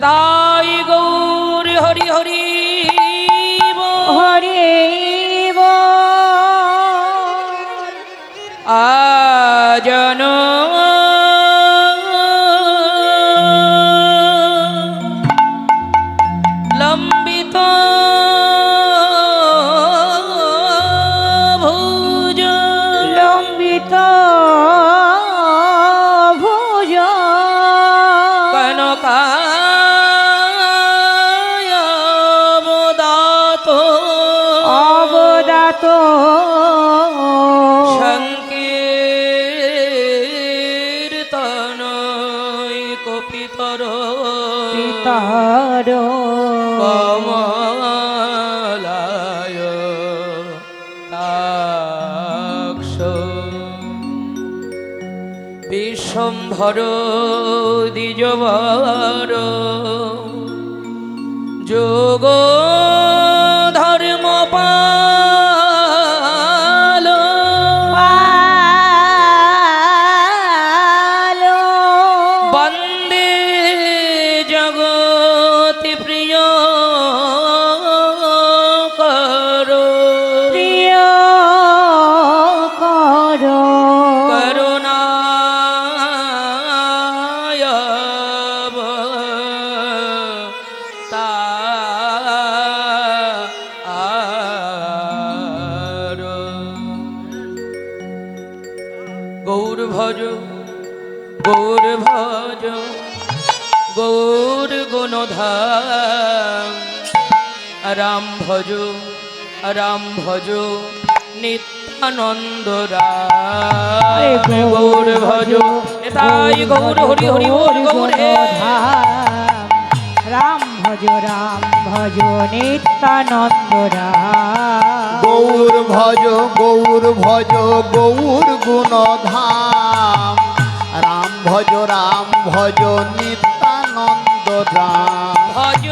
তাই গৌর হরি হরি বল। পিতার কমলায় বিশ্বম্ভর দ্বিজবর। যোগ গৌর ভজ গৌর ভজ গৌর গুণধাম। রাম ভজ রাম ভজ নিত্যানন্দ রাম। গৌর ভজ তাই গৌর হরি হরি গৌর হে। রাম ভজ রাম ভজ নিত্যানন্দ রাম। গৌর ভজ গৌর ভজ গৌর গুণধাম। রাম ভজ রাম ভজ নিত্যানন্দ রাম। ভজ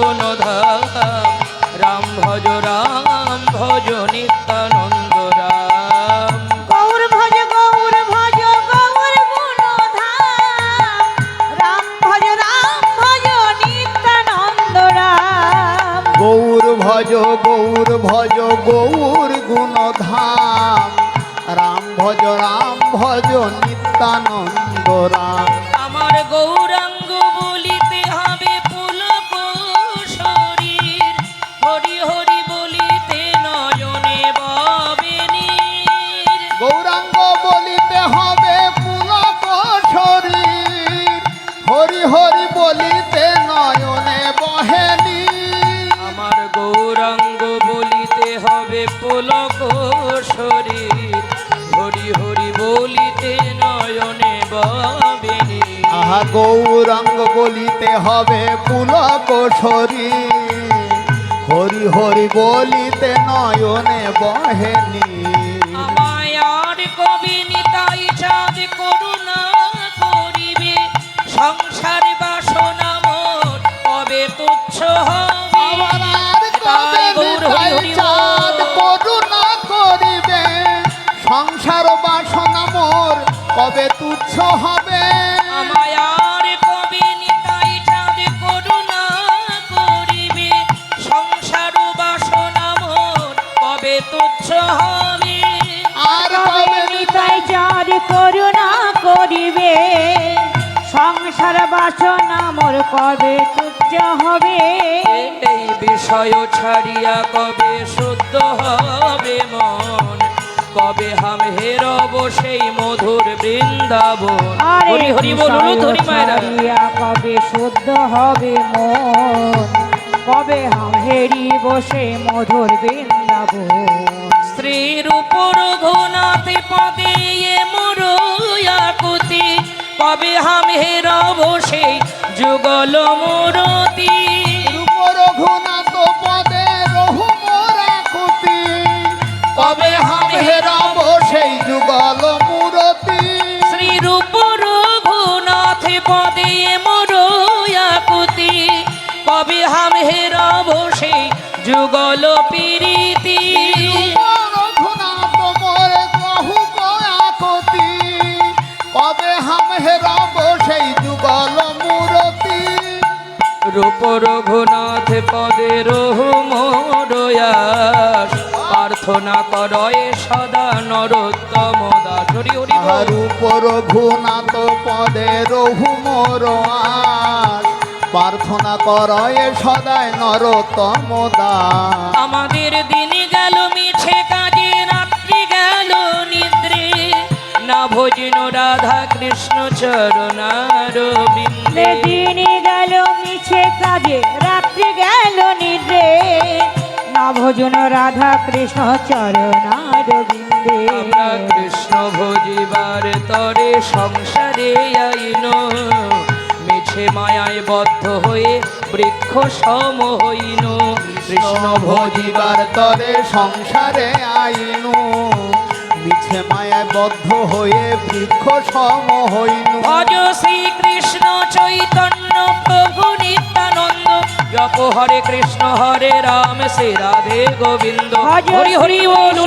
গৌর গুণধাম রাম ভজ রাম ভজ নিত্যানন্দ রাম। গৌর ভজ গৌর ভজ গৌর গুণধাম রাম ভজ রাম ভজ নিত্যানন্দ রাম। গৌর ভজ গৌর ভজ গৌর গুণধাম রাম ভজ রাম ভজ নিত্যানন্দ আহা গৌরাঙ্গ বলিতে হবে পুলক শরীর হরি হরি বলিতে নয়নে বহেনি। আমায়ার কবি নিতাই চাঁদ করুণা করিবে। সংসার বাসনা মোর কবে তুচ্ছ করুণা করিবে। সংসার বাসনা মোর কবে তুচ্ছ হবে? করুণা করিবে। সংসার বাসনা মোর কবে তুচ্ছ হবে? আর কবে কবে নিতাই যার করুণা করিবে? সংসার বাসনা মোর কবে তুচ্ছ হবে? এই বিষয় ছাড়িয়া কবে শুদ্ধ হবে কবে হাম হেরব সেই মধুর বৃন্দাবন? আরে হরি হরি বলুন বিষয় মায়েরা। কবে শুদ্ধ হবে মন? কবে হাম হেরি বসে মধুর বৃন্দাবন? স্ত্রীর উপর ঘুনাতে পদে এ মরুয়াকুতি কবে হাম হেরব সেই যুগল মূরতি? পদে মরয়াকুতি? কবি হাম হেরব সেই যুগল পীরিতি? রূপ রঘুনাথ পদে রঘুমরয়াস প্রার্থনা করয়ে সদা নরোত্তম দাস। হরি হরি রূপ রঘুনাথ পদে রঘু মোর আস প্রার্থনা করয়ে সদায় নরোত্তম দাস। আমাদের দিন গেল ভোজন রাধা কৃষ্ণ চরণার বৃন্দে। দিনে গেল মিছে কাজে রাত্রি গেল নিদ্রে। না ভোজন রাধা কৃষ্ণ চরণার বিন্দে। আমরা কৃষ্ণ ভোজিবার তরে সংসারে আইন। মিছে মায়ায় বদ্ধ হয়ে বৃক্ষ সম হইন। কৃষ্ণ ভোজিবার তরে সংসারে আইনু। মিছে বদ্ধ হয়ে বৃক্ষ সম হইনু ভজ শ্রীকৃষ্ণ চৈতন্য প্রভু নিত্যানন্দ জপ হরে কৃষ্ণ হরে রাম শ্রী রাধে গোবিন্দ। হরি হরি বল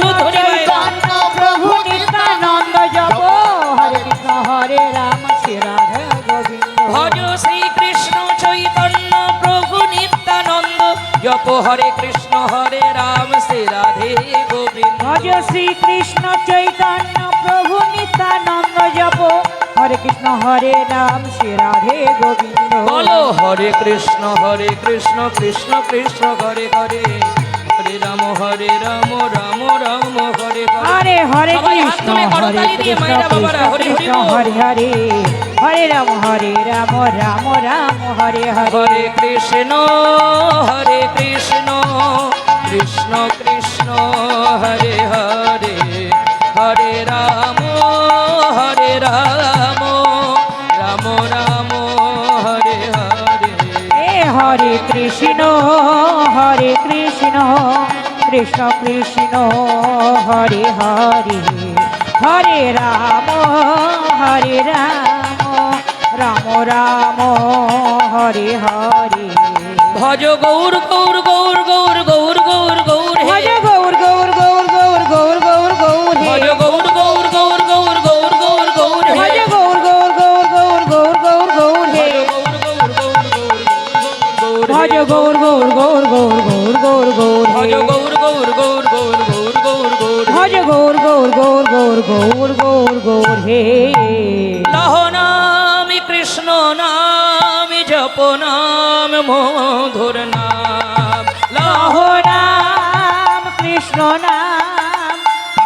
প্রভু নিত্যানন্দ জপ হরে কৃষ্ণ হরে রাম শ্রী রাধা গোবিন্দ। ভজ শ্রীকৃষ্ণ চৈতন্য প্রভু নিত্যানন্দ জপ হরে কৃষ্ণ হরে শ্রীকৃষ্ণ চৈতন্য প্রভু নিত্যানন্দ জপ। হরে কৃষ্ণ হরে রাম শ্রী রাধে গোবিন্দ। বলো হরে কৃষ্ণ হরে কৃষ্ণ কৃষ্ণ কৃষ্ণ হরে হরে। হরে রাম হরে রাম রাম রাম হরে হরে। হরে কৃষ্ণ হরে কৃষ্ণ কৃষ্ণ। হরে হরে। হরে রাম হরে রাম রাম রাম হরে হরে। হরে কৃষ্ণ হরে কৃষ্ণ। কৃষ্ণ কৃষ্ণ হরে হরে হরে রাম হরে রাম রাম রাম হরে হরে। হরে কৃষ্ণ হরে কৃষ্ণ কৃষ্ণ কৃষ্ণ হরে হরে হরে রাম হরে রাম রাম রাম হরে হরে। ভজ গৌর গৌর গৌর গৌর গৌর গৌর গৌর ভজ গৌর গৌর গৌর গৌর গৌর গৌর গৌর ভজ গৌর গৌর গৌর গৌর গৌর গৌর গৌর ভজ গৌর গৌর গৌর গৌর গৌর গৌর গৌর হে ভজ গৌর গৌর গৌর গৌর গৌর গৌর ভজ হে গৌর গৌর গৌর গৌর গৌর গৌর গৌর ভজ গৌর গৌর গৌর গৌর গৌর গৌর ভজ গৌর গৌর গৌর গৌর গৌর গৌর হে লহ নামি কৃষ্ণ নাম জপ নাম মধুর নাম লহ লহ নাম কৃষ্ণ নাম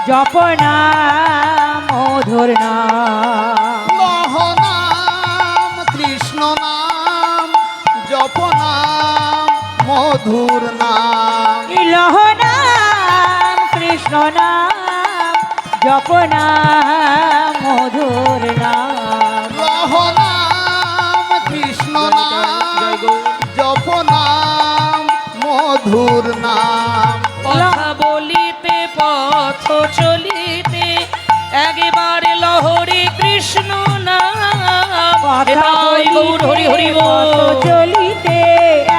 জপ নাম মধুর নাম। নাম কৃষ্ণ নাম জপ নাম মধুর নাম। লহ নাম কৃষ্ণ নাম জপ নাম মধুর নাম। লহ কথা গৌর হরি হরি চলিতে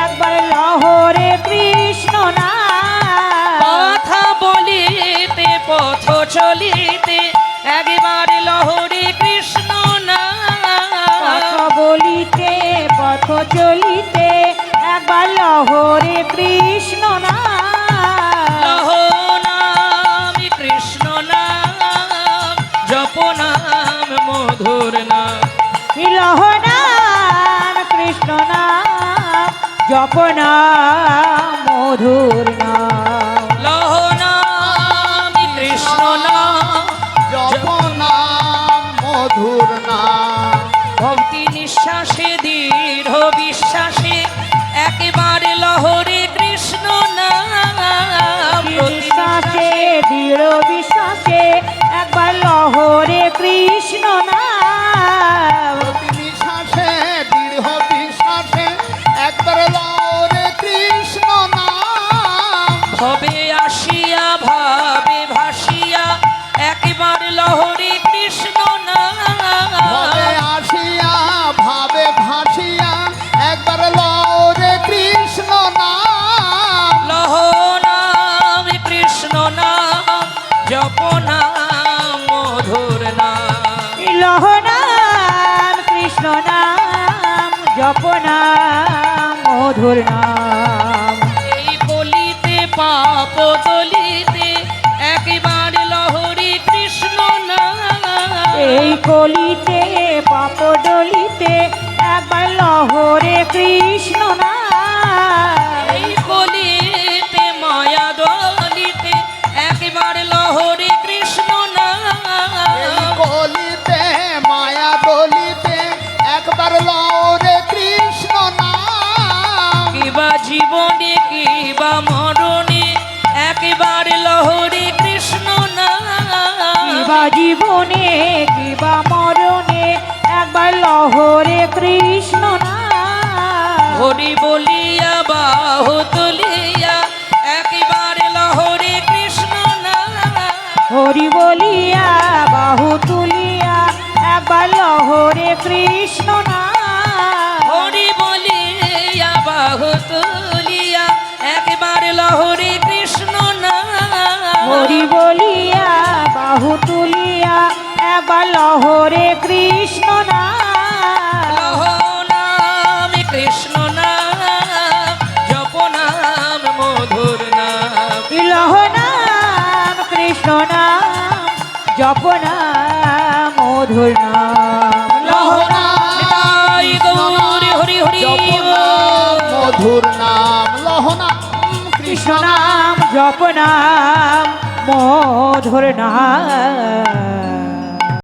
একবার লহরে কৃষ্ণ নাম। কথা বলিতে পথ চলিতে একবার লহরে কৃষ্ণ কথা বলিতে পথ চলিতে একবার লহরে কৃষ্ণ নাম। লহ নাম কৃষ্ণ নাম জপ নাম মধুর নাম। লহ কৃষ্ণ নাম জপ মধুর নাম। ভক্তি নিঃশ্বাসে দৃঢ় বিশ্বাসে একেবারে লহরে কৃষ্ণ নাম। বিশ্বাসে দৃঢ় বিশ্বাসে একবার লহরে কৃষ্ণ মধুর নাম এই বলিতে পাপ দলিতে একবার লহরি কৃষ্ণ নাম। এই বলিতে পাপ দলিতে একবার লহরে কৃষ্ণ নাম। এই কলিতে জীবনে কিবা মরণে একবার লহরে কৃষ্ণ নাম। হরি বলিয়া বাহু তুলিয়া একবার লহরি কৃষ্ণ নাম। হরি বলিয়া বাহু তুলিয়া একবার লহরে কৃষ্ণ না হরি বলিয়া বাহু তুলিয়া একবার লহরি কৃষ্ণ না হরি বলিয়া বাহু তুলিয়া একবার লহরে কৃষ্ণ নাম। লহ নাম কৃষ্ণ নাম জপ নাম মধুর নাম। লহ নাম কৃষ্ণ নাম জপ নাম মধুর নাম। লহ নাম গৌরী হরি হরি। জপ নাম মধুর নাম। লহনা কৃষ্ণ নাম জপ নাম মধুর নাম।